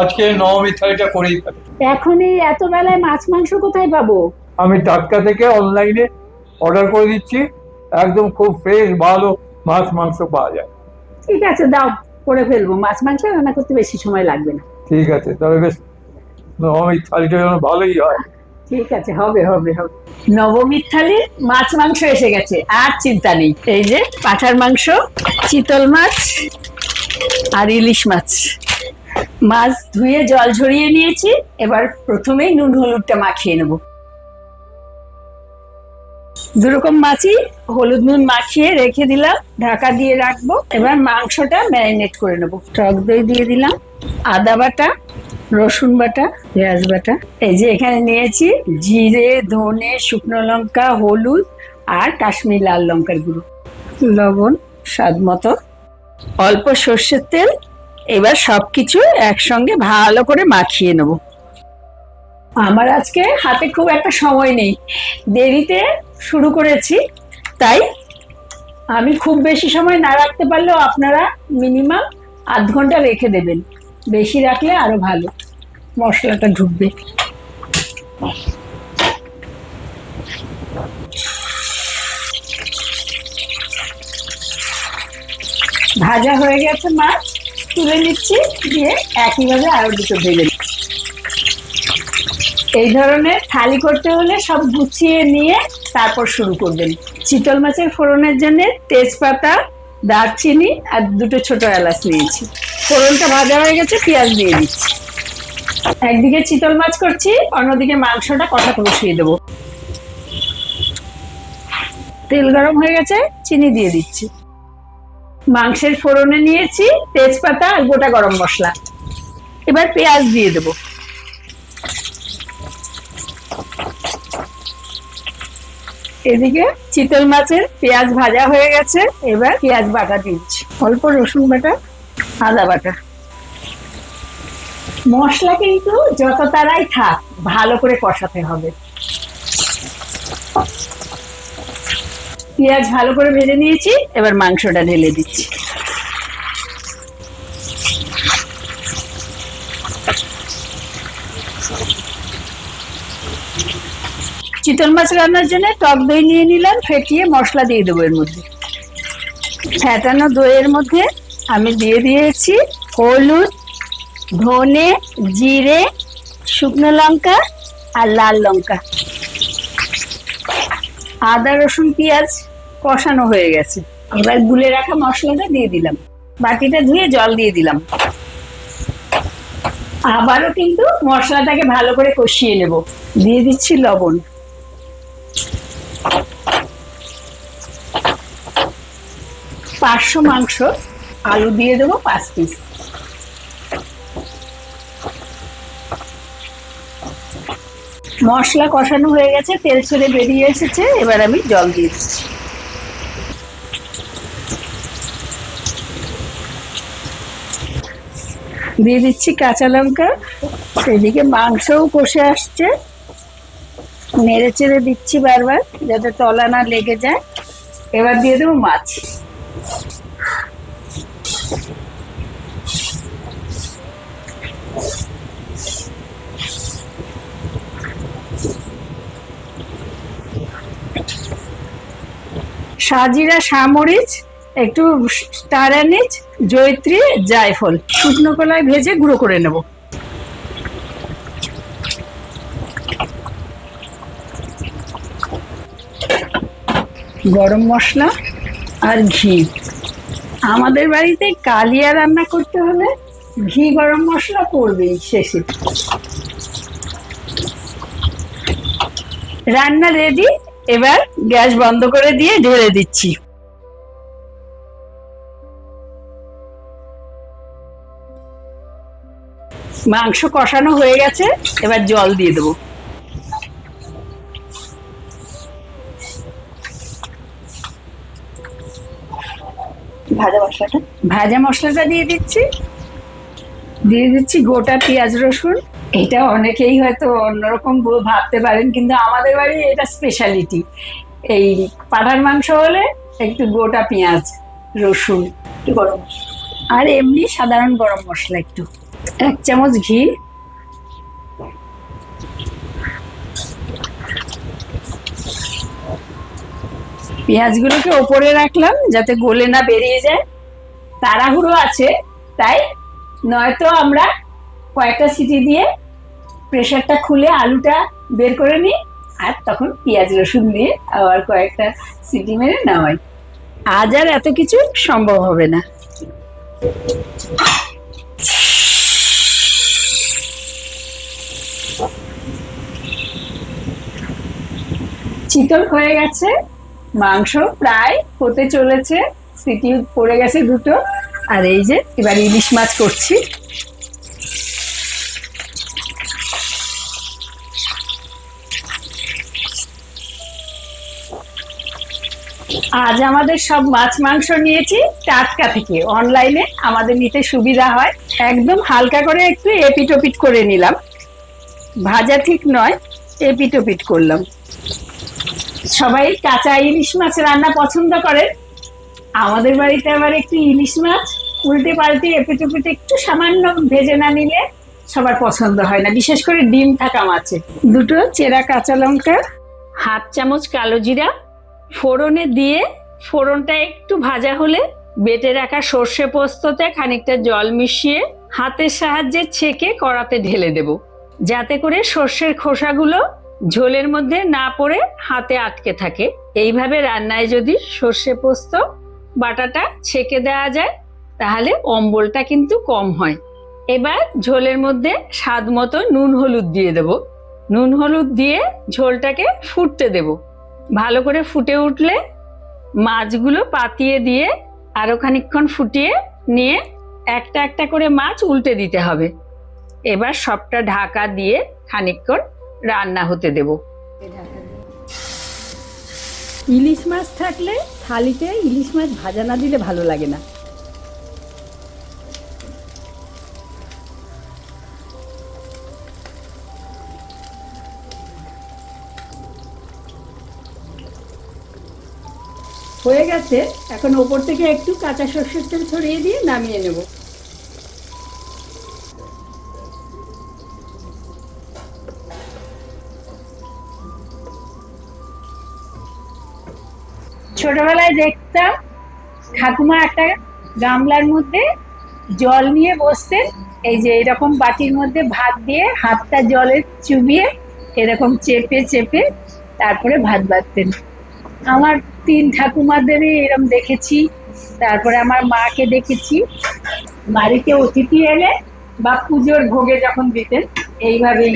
আজকে নবমী থালিটা করেই এখন এই এত বেলায় মাছ মাংস কোথায় পাবো? আমি টাটকা থেকে অনলাইনে অর্ডার করে দিচ্ছি একদম খুব ফ্রেশ ভালো মাছ মাংস পাওয়া যায়। ঠিক আছে দাও করে ফেলব। মাছ মাংস রান্না করতে বেশি সময় লাগবে না। ঠিক আছে তবে বেশ নবমীর থালিটা যেন ভালোই হয়। ঠিক আছে হবে হবে হবে। নবমীর থালি মাছ মাংস এসে গেছে আর চিন্তা নেই। এই যে পাঠার মাংস চিতল মাছ আর ইলিশ মাছ। মাছ ধুয়ে জল ঝরিয়ে নিয়েছি, এবার প্রথমেই নুন হলুদটা মাখিয়ে নেব। দুরকম মাছই হলুদ নুন মাখিয়ে রেখে দিলাম, ঢাকা দিয়ে রাখব। এবার মাংসটা ম্যারিনেট করে নেব। টক দই দিয়ে দিলাম, আদা বাটা, রসুন বাটা, পেঁয়াজ বাটা। এই যে এখানে নিয়েছি জিরে, ধনে, শুকনো লঙ্কা, হলুদ আর কাশ্মীর লাল লঙ্কার গুঁড়ো। লবণ স্বাদ মতো। অল্প সর্ষের তেল এবার সব সবকিছু একসঙ্গে ভালো করে মাখিয়ে নেব। আমার আজকে হাতে খুব একটা সময় নেই। দেরিতে শুরু করেছি, তাই আমি খুব বেশি সময় না রাখতে পারলেও আপনারা মিনিমাম আধ ঘণ্টা রেখে দেবেন। বেশি রাখলে আরও ভালো, মশলাটা ঢুকবে। ভাজা হয়ে গেছে মাছ। তুলে নিচ্ছি, দিয়ে একইভাবে আরও দুটো ভেজে। এই ধরনের থালি করতে হলে সব গুছিয়ে নিয়ে তারপর শুরু করবেন। চিতল মাছের ফোড়নের জন্য তেজপাতা, দারচিনি আর দুটো ছোট এলাচ নিয়েছি। ফোড়নটা ভাজা হয়ে গেছে, পেঁয়াজ দিয়ে দিচ্ছি। একদিকে চিতল মাছ করছি, অন্যদিকে মাংসটা কষাতে বসিয়ে দেবো। তেল গরম হয়ে গেছে, চিনি দিয়ে দিচ্ছি। মাংসের ফোড়নে নিয়েছি, তেজপাতা আর গোটা গরম মশলা। এবার পেঁয়াজ দিয়ে দেবো। এদিকে চিতল মাছের পেঁয়াজ ভাজা হয়ে গেছে, এবার পেঁয়াজ বাটা দিচ্ছি। অল্প রসুন বাটা, আদা বাটা। মশলা কিন্তু যত তারাই থাক, ভালো করে কষাতে হবে। পেঁয়াজ ভালো করে ভেজে নিয়েছি, এবার মাংসটা ঢেলে দিচ্ছি। চিতল মাছ রান্নার জন্য টক দই নিয়ে নিলাম, ফেটিয়ে মশলা দিয়ে দেবো এর মধ্যে। ফেটানো দইয়ের মধ্যে আমি দিয়ে দিয়েছি হলুদ, ধনে, জিরে, শুকনো লঙ্কা আর লাল লঙ্কা। আদা, রসুন, পেঁয়াজ কষানো হয়ে গেছে। এবার গুলে রাখা মশলাটা দিয়ে দিলাম। বাটিটা ধুয়ে জল দিয়ে দিলাম। আবারও কিন্তু মশলাটাকে ভালো করে কষিয়ে নেব। দিয়ে দিচ্ছি লবণ। পাঁচশো মাংস আলু দিয়ে দেবো পাঁচ পিস মশলা কষানো হয়ে গেছে, তেল ছেড়ে বেরিয়ে এসেছে, এবার আমি জল দিয়ে দিচ্ছি। দিয়ে দিচ্ছি কাঁচা লঙ্কা সেদিকে মাংসও কষে আসছে। নেড়ে চেড়ে দিচ্ছি বারবার, যাতে তলা না লেগে যায়। এবার দিয়ে দেবো মাছ। সাজিরা সামরিচ একটু স্টার জয়ত্রী, জায়ফল। শুকনো কলায় ভেজে গুঁড়ো করে নেব। গরম মশলা আর ঘি। আমাদের বাড়িতে কালিয়া রান্না করতে হলে ঘি গরম মশলা পড়বেই শেষে। রান্না রেডি এবার গ্যাস বন্ধ করে দিয়ে ঢেলে দিচ্ছি। মাংস কষানো হয়ে গেছে এবার জল দিয়ে দেবো। ভাজা মশলাটা? ভাজা মশলাটা দিয়ে দিচ্ছি। দিয়ে দিচ্ছি গোটা পেঁয়াজ রসুন। এটা অনেকেই হয়তো অন্যরকম ভাবতে পারেন, কিন্তু আমাদের বাড়ি এটা স্পেশালিটি এই পাঠার মাংস হলে একটু গোটা পেঁয়াজ, রসুন, একটু গরম আর এমনি সাধারণ গরম মশলা একটু। এক চামচ ঘি। পেঁয়াজগুলোকে ওপরে রাখলাম যাতে গলে না বেরিয়ে যায়। তাড়াহুড়ো আছে, তাই নয়তো আমরা কয়েকটা সিটি দিয়ে প্রেশারটা খুলে আলুটা বের করে নিই, আর তখন পেঁয়াজ, রসুন দিয়ে আবার কয়েকটা সিটি মেরে নামাই আজ আর এত কিছু সম্ভব হবে না। চিতল হয়ে গেছে, মাংস প্রায় হতে চলেছে, সিটি পড়ে গেছে দুটো। আর এই যে এবার ইলিশ মাছ করছি। আজ আমাদের সব মাছ, মাংস নিয়েছি টাটকা থেকে। অনলাইনে আমাদের নিতে সুবিধা হয়। একদম হালকা করে একটু এপিটোপিট করে নিলাম। ভাজা ঠিক নয়, এপিটোপিট করলাম। সবাই কাঁচা ইলিশ মাছ রান্না পছন্দ করে? আমাদের বাড়িতে আবার একটু ইলিশ মাছ, উল্টে পাল্টে এপিটোপিট একটু সামান্য ভেজে না নিলে সবার পছন্দ হয় না, বিশেষ করে ডিম থাকা মাছে। দুটো চেরা কাঁচা লঙ্কা, হাফ চামচ কালো জিরা ফোড়নে দিয়ে ফোড়নটা একটু ভাজা হলে বেটে রাখা সর্ষে পোস্ততে খানিকটা জল মিশিয়ে হাতের সাহায্যে ছেঁকে কড়াতে ঢেলে দেব। যাতে করে সর্ষের খোসাগুলো ঝোলের মধ্যে না পড়ে হাতে আটকে থাকে। এইভাবে রান্নায় যদি সর্ষে পোস্ত, বাটাটা ছেঁকে দেওয়া যায়, তাহলে অম্বলটা কিন্তু কম হয়। এবার ঝোলের মধ্যে স্বাদ মতো নুন হলুদ দিয়ে দেব। নুন হলুদ দিয়ে ঝোলটাকে ফুটতে দেব। ভালো করে ফুটে উঠলে মাছগুলো পাতিয়ে দিয়ে আরও খানিকক্ষণ ফুটিয়ে নিয়ে একটা একটা করে মাছ উল্টে দিতে হবে। এবার সবটা ঢাকা দিয়ে খানিক্ষণ রান্না হতে দেব। ইলিশ মাছ থাকলে থালিতে ইলিশ মাছ ভাজা না দিলে ভালো লাগে না। হয়ে গেছে, এখন ওপর থেকে একটু কাঁচা সর্ষের তেল ছড়িয়ে দিয়ে নামিয়ে নেব। ছোটবেলায় দেখতাম ঠাকুমা একটা গামলার মধ্যে জল নিয়ে বসতেন, এই যে এরকম বাটির মধ্যে ভাত দিয়ে হাতটা জলে চুবিয়ে এরকম চেপে চেপে তারপরে ভাত বাঁধতেন। আমার তিন ঠাকুমাদেরই এরম দেখেছি। তারপরে আমার মাকে দেখেছি। বাড়িতে অতিথি এলে বা পুজোর ভোগে যখন দিতেন, এইভাবেই